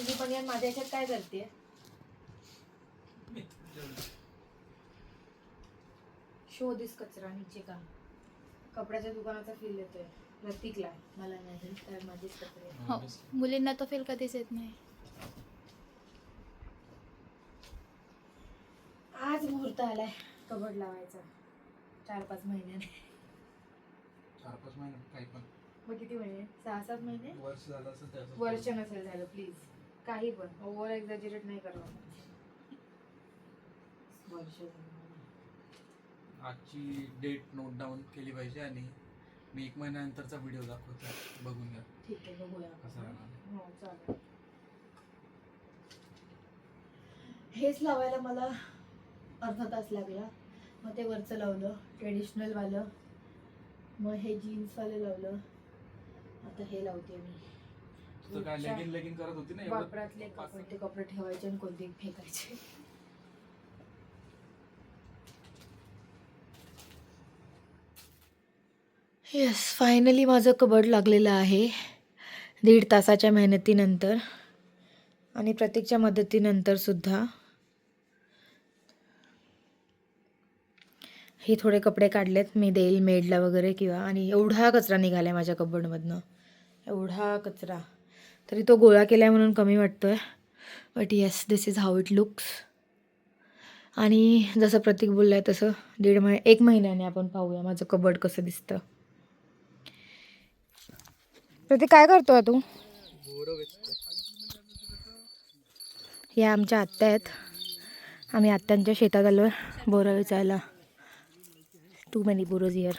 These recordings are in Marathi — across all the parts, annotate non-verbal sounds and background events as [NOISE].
तुझी पण यार माझ्या याच्यात काय करते शोधीस कचरा नीचे का कपड्याच्या दुकानाचा फील येतोय. प्रतीकला मला नाही तर माझेच कपडे हो मुलींना तो फील कधीच येत नाही. आज मुहूर्त आलाय कबड लावायचा. चार पाच महिन्याने चार पाच महिने काही पण. मग किती महिने? सहा सात महिने? वर्ष झालं असेल त्याचं. वर्ष नसेल झालं प्लीज काही पण. ओव्हर एक्झॅजरेट नाही करावं वर्ष. आजची डेट नोट डाऊन केली पाहिजे आणि मी एक महिन्यानंतरचा व्हिडिओ दाखवतो. बघून घ्या. ठीक आहे बघूया. कसा राहणार. हो चालेल. हेच लावायला मला अर्धा तास लागला. मग ते वरचं लावलं ट्रेडिशनल वालं. मग हे जीन्स वालं लावलं. आता हे लावते मी. तुझं काय पुढच्या लेगिन लेगिन करत होती ना एवढं? वापरातले कपडे ते कपडे ठेवायचे आणि कोणते फेकायचे. येस फायनली माझं कबड लागलेलं आहे. दीड तासाच्या मेहनतीनंतर आणि प्रत्येकच्या मदतीनंतर सुद्धा. हे थोडे कपडे काढलेत मी देईल मेडला वगैरे किंवा आणि एवढा कचरा निघाला आहे माझ्या कबडमधनं. एवढा कचरा. तरी तो गोळा केला आहे म्हणून कमी वाटतो आहे but yes this is how it looks आणि जसं प्रतीक बोललं आहे तसं दीड महिने एक महिन्याने आपण पाहूया माझं कबड कसं दिसतं. प्रतीक काय करतोय तू? या आमच्या आत्या आहेत. आम्ही आत्यांच्या शेतात आलो आहे बोरं वेचायला. टू मेनी बोरोज इयर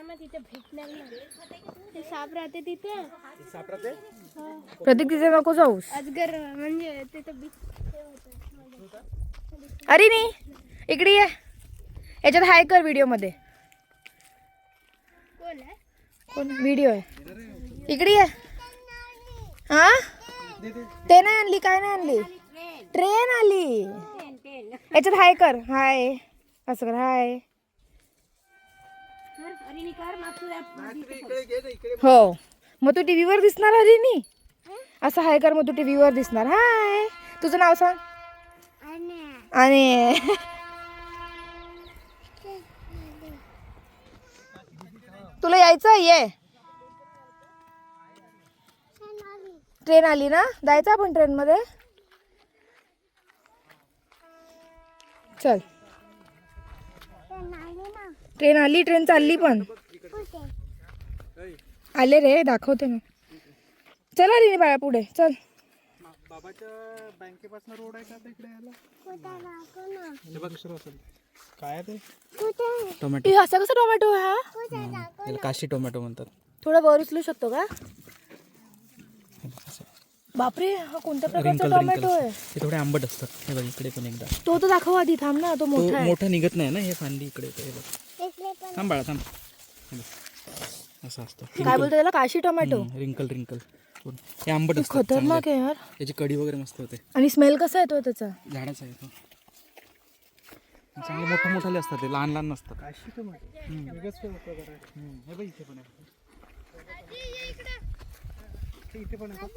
प्रतीक मामा तिथे भेटणार नाही. ते साप राहते तिथे. प्रतीक तिथे नको जाऊस. अजगर म्हणजे तिथे अरे नाही इकडे ये. याच्यात हाय कर व्हिडिओमध्ये. कोण आहे? कोण? व्हिडिओ आहे. इकडे ये. हा? ते नाही आणली काय नाही आणली? ट्रेन. आली. याच्यात हाय कर. हाय. असं कर हाय. हो. मग तू टीव्हीवर दिसणार अरे नी असं हाय कर मग तू टीव्हीवर दिसणार. हाय. तुझं नाव सांग. आणि तुला यायचं ये. ट्रेन आली ना? जायचं आपण ट्रेन मध्ये चल. ट्रेन आली ट्रेन चालली पण. आले रे दाखवते ना चला रे बाळा पुढे चल. बाबाच्या बँकेपासून रोड आहे का हे काय ते? टोमॅटो असा कसा टोमॅटो आहे हा? काशी टोमॅटो म्हणतात. थोडा वर उचलू शकतो का? बापरे हा कोणत्या प्रकारचा टोमॅटो आहे? हे थोडे आंबट असतात. हे बघ इकडे पण एकदा. तो तर दाखव आधी थांब ना तो तो मोठा आहे. मोठा निघत नाही ना हे फांदी इकडे हे बघ. थांब बाळा थांब. हे बघ. असं असतं. काय बोलतो त्याला? काशी टोमॅटो? रिंकल रिंकल हे आंबट खतरनाक आहे यार. चांगले. याची कढी वगैरे मस्त होते. आणि स्मेल कसा येतो त्याचा? झाडाचा आहे तो चांगले मोठे मोठाले असतात ते लहान लहान नसतात. हम्म. हम्म. हे बघ इथे पण आहे. इथे पण आहे.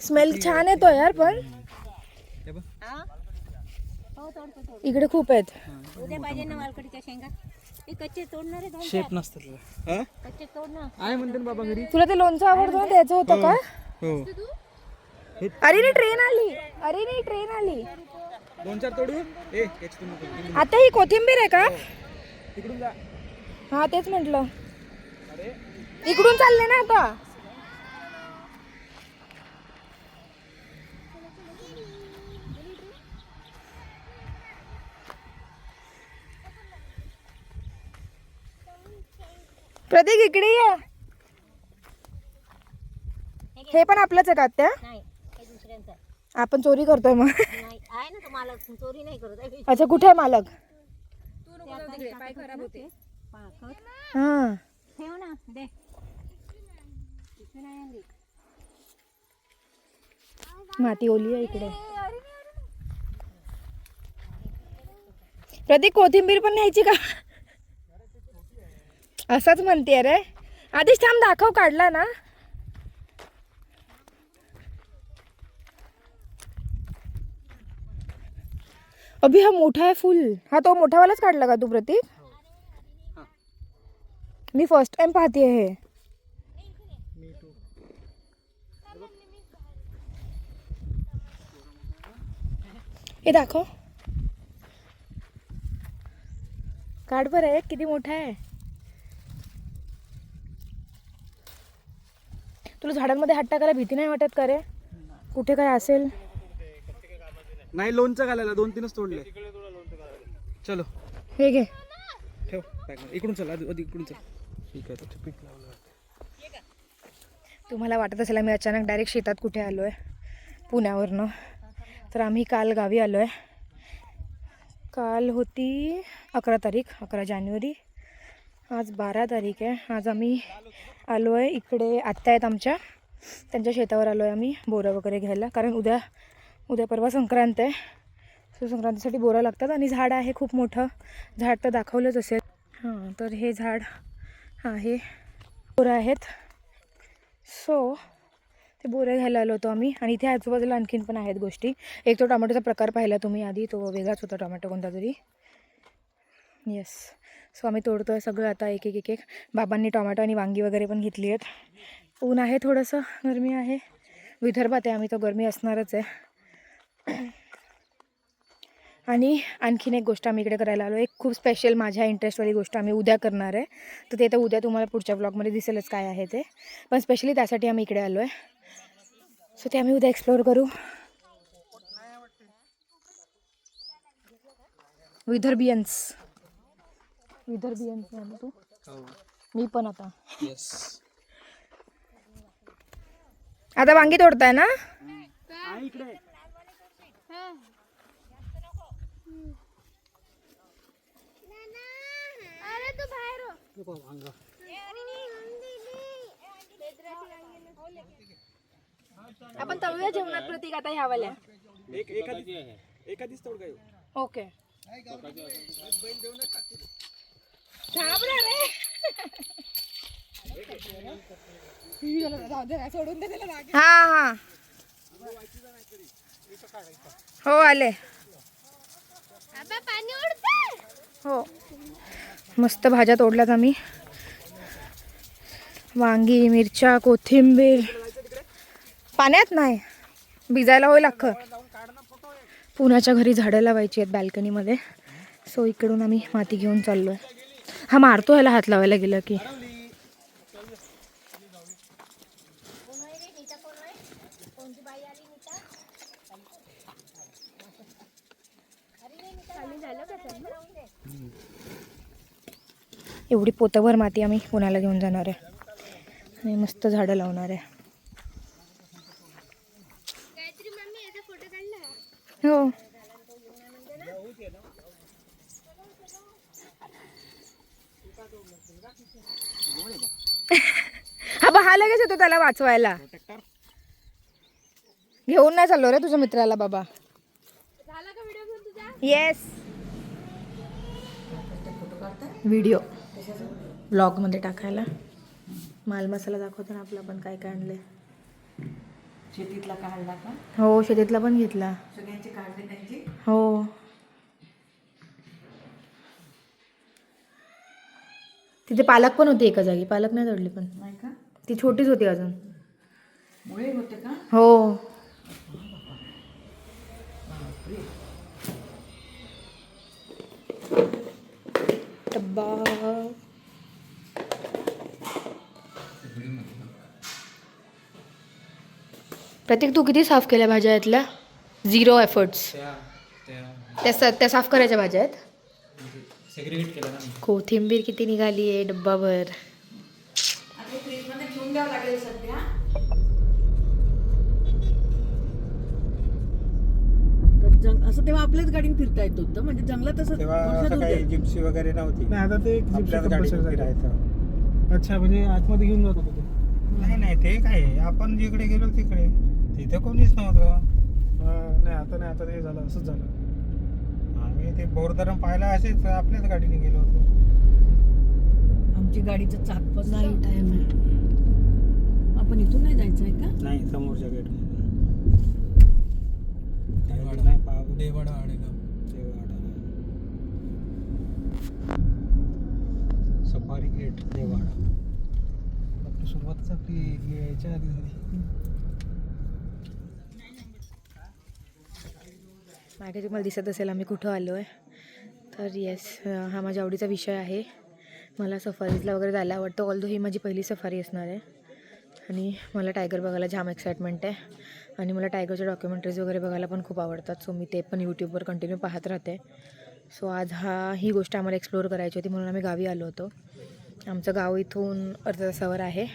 स्मेल छान येतो यार पण. हे बघ. इकडे खूप आहेत. उद्या पाहिजे ना मालकडीच्या शेंगा. ते कच्चे तोडणार आहे दोन शेप नसतात त्याला. हा? कच्चे तोडणार. आहे म्हणते ना बाबा घरी. तुला ते लोणचं आवडतं ना त्याचं होतं का? हो. अरे नाही ट्रेन आली. अरे नाही ट्रेन आली. दोन चार तोडू? ए याच्यातून नको. आता ही कोथिंबीर आहे का? तिकडून जा. हा तेच म्हटलं. इकडून चालले ना आता. प्रतीक इकडे ये हे पण आपलंच आहे का त्या नाही हे दुसऱ्यांचं आहे. आपण चोरी करतोय मग नाही आहे ना तुम्हाला चोरी नाही करत आहे. अच्छा कुठे आहे मालक. हा ठेव ना दे. माती ओली आहे इकडे प्रतीक कोथिंबीर पण न्यायची का असंच म्हणते रे आधीच थांब दाखव काढला ना. अभि हा मोठा आहे फुल. हा तो मोठावालाच काढला का तू प्रतीक? मी फर्स्ट टाइम पाहते हे. हे दाखव. काढ बरं आहे किती मोठा आहे. तुला झाडांमध्ये हात टाकायला भीती नाही वाटत का रे? कुठे काय असेल? नाही लोणचं घालायला. दोन तीनच तोडले चलो. हे घे. ठेव. इकडून चल. आधी आधी इकडून चल. ठीक आहे तर पीक लावलं. तुम्हाला वाटत असेल आम्ही अचानक डायरेक्ट शेतात कुठे आलो आहे पुण्यावरनं. तर आम्ही काल गावी आलो आहे काल होती अकरा तारीख अकरा जानेवारी. आज बारा तारीख आहे. आज आम्ही आलो आहे इकडे आत्या आहेत आमच्या. त्यांच्या शेतावर आलो आहे आम्ही बोरं वगैरे घ्यायला. कारण उद्या उद्या परवा संक्रांत आहे. सो संक्रांतीसाठी बोरं लागतात आणि झाड आहे खूप मोठं. झाड तर दाखवलंच असेल. हां तर हे झाड आहे. बोरं आहेत. सो ते बोरं घ्यायला आलो होतो आम्ही. आणि इथे आजूबाजूला आणखीन पण आहेत गोष्टी. एक तो टोमॅटोचा प्रकार पाहिला तुम्ही आधी. तो वेगळाच होता टोमॅटो कोणता तरी. येस सो आम्ही तोडतो आहे सगळं आता एक एक एक एक. बाबांनी टोमॅटो आणि वांगी वगैरे पण घेतली आहेत. ऊन आहे थोडंसं गरमी आहे. विदर्भात आहे आम्ही तर गरमी असणारच आहे. आणि आणखीन एक गोष्ट आम्ही इकडे करायला आलो. एक खूप स्पेशल माझ्या इंटरेस्टवाली गोष्ट आम्ही उद्या करणार आहे. तर ते तर उद्या तुम्हाला पुढच्या ब्लॉगमध्ये दिसेलच काय आहे ते. पण स्पेशली त्यासाठी आम्ही इकडे आलो आहे सो ते आम्ही उद्या एक्सप्लोअर करू. विदर्भियन्स आहे ना तू? मी पण आता. येस आता वांगी तोडताय ना? इकडे. अरे तू बाहेर हो. वांगा. आपण तळूया जेवणात प्रतीक आता ह्यावाल्या. एखादीच तोड काय ओके हा हा. हो आले. हो. मस्त भाज्या तोडल्यात आम्ही. वांगी मिरच्या कोथिंबीर. पाण्यात नाही. भिजायला होईल अख्खं. पुण्याच्या घरी झाडं लावायची आहेत बॅल्कनीमध्ये सो इकडून आम्ही माती घेऊन चाललो आहे हा मारतो ह्याला हात लावायला गेलं की. एवढी पोतभर माती आम्ही पुण्याला घेऊन जाणार आहे. आणि मस्त झाडं लावणार आहे. हो. [LAUGHS] हा बा हा लगेच येतो त्याला वाचवायला. घेऊन नाही चाललो रे तुझ्या मित्राला बाबा. येस व्हिडिओ ब्लॉगमध्ये टाकायला. माल मसाला दाखवतो ना आपला पण काय काय आणलंय. शेतीतला काढला का? हो शेतीतला पण घेतला. सगळ्यांची काढली त्यांची? हो. तिथे पालक पण होती एका जागी. पालक नाही तोडली पण. नाही का? ती छोटीच होती अजून. मुळे होते का? हो. डब्बा. प्रतीक तू किती साफ केल्या भाज्या यातल्या? झिरो एफर्ट्स त्या त्या. त्या स- त्या साफ करायच्या भाज्या आहेत? सेग्रिगेट केलं ना कोथिंबीर किती निघाली आहे डब्बाभर? आता फ्रीजमध्ये ठेवून द्यावं लागेल सध्या. तर जंग असं तेव्हा आपल्याच गाडीने फिरता येत होतं म्हणजे जंगलात असं तेव्हा असं काही. जिप्सी वगैरे नव्हती. नाही आता ते एक आपल्याच gypsy गाडीत compulsory झालं. फिरायचं अच्छा म्हणजे आतमध्ये घेऊन जात होतो ते. नाही नाही ते काय आहे, आपण जिकडे गेलो तिकडे. तिथे कोणीच नव्हतं. हा, नाही आता नाही आता ते झालं असंच झालं. आम्ही ते बोरधरण पाहायला असेच आपल्याच गाडीने गेलो होतो. आमची गाडीचं चाक फसलं. नाही. टाइम आहे. आपण इथून नाही जायचं आहे का? नाही समोरच्या गेट नाही पाव देवाडा आडेगाव सफारी गेट देवाडा. आपली सुरुवातच आपली यायच्या आधी झाली. मागे तुम्हाला दिसत असेल आम्ही कुठं आलो आहे तर येस हा माझ्या आवडीचा विषय आहे. मला सफारीजला वगैरे जायला आवडतं ऑल्दो ही माझी पहिली सफारी असणार आहे. आणि मला टायगर बघायला जाम एक्साइटमेंट आहे. आणि मला टायगरच्या डॉक्युमेंटरीज वगैरे बघायला पण खूप आवडतात सो मी ते पण यूट्यूबवर कंटिन्यू पाहत राहते. सो आज हा ही गोष्ट आम्हाला एक्सप्लोअर करायची होती म्हणून आम्ही गावी आलो होतो. आमचं गाव इथून अर्ध्या तासावर आहे.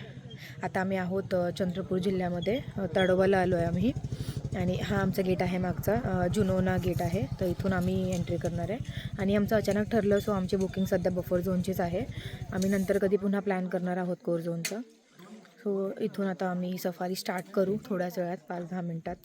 आता आम्ही आहोत चंद्रपूर जिल्ह्यामध्ये. तडोबाला आलो आहे आम्ही. आणि हा आमचा गेट आहे मागचा जुनोना गेट आहे. तर इथून आम्ही एंट्री करणार आहे. आणि आमचं अचानक ठरलं सो आमची बुकिंग सध्या बफर झोनचीच आहे. आम्ही नंतर कधी पुन्हा प्लॅन करणार आहोत कोर झोनचं सो इथून आता आम्ही सफारी स्टार्ट करू थोड्याच वेळात पाच दहा मिनटात.